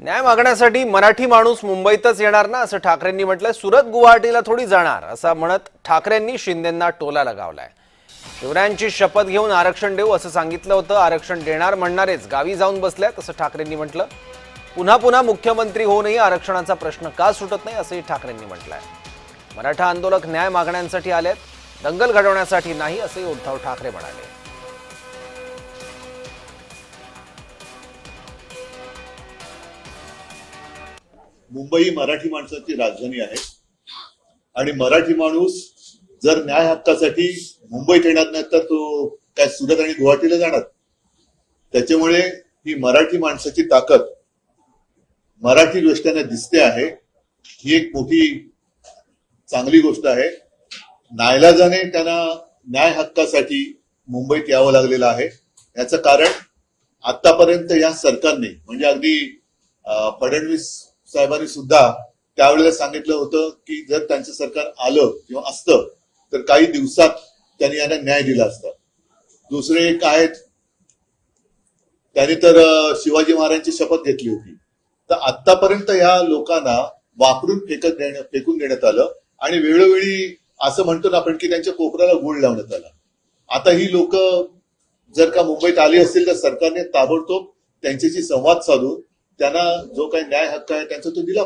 न्याय मागण्यासाठी मराठी माणूस मुंबईतच येणार ना असं ठाकरेंनी म्हटलंय. सुरत गुवाहाटीला थोडी जाणार असं म्हणत ठाकरेंनी शिंदेंना टोला लगावलाय. शिवरायांची शपथ घेऊन आरक्षण देऊ असं सांगितलं होतं. आरक्षण देणार म्हणणारेच गावी जाऊन बसल्यात असं ठाकरेंनी म्हटलं. पुन्हा पुन्हा मुख्यमंत्री होऊनही आरक्षणाचा प्रश्न का सुटत नाही असंही ठाकरेंनी म्हटलंय. मराठा आंदोलक न्याय मागण्यांसाठी आलेत दंगल घडवण्यासाठी नाही असंही उद्धव ठाकरे म्हणाले. मुंबई मराठी माणसाची राजधानी आहे. आणि मराठी माणूस जर न्याय हक्कासाठी मुंबईत येणार नाही तर तो काय सुरत आणि गुवाहाटीला जाणार. त्याच्यामुळे ही मराठी माणसाची ताकद मराठी दृष्ट्याने दिसते आहे. ही एक मोठी चांगली गोष्ट आहे. नायलाजाने त्यांना न्याय हक्कासाठी मुंबईत यावं लागलेलं आहे. याचं कारण आतापर्यंत या सरकारने म्हणजे अगदी फडणवीस साहेबांनी सुद्धा त्यावेळेला सांगितलं होतं की जर त्यांचं सरकार आलं किंवा असतं तर काही दिवसात त्यांनी यांना न्याय दिला असता. दुसरे एक आहेत त्यांनी तर शिवाजी महाराजांची शपथ घेतली होती. तर आतापर्यंत या लोकांना वापरून फेकत देण्या फेकून देण्यात आलं आणि वेळोवेळी असं म्हणतो ना आपण की त्यांच्या कोपऱ्याला गुळ लावण्यात आला. आता ही लोक जर का मुंबईत आली असतील तर सरकारने ताबडतोब त्यांच्याशी संवाद साधून त्यांना जो काही न्याय हक्क आहे त्यांचा तो दिला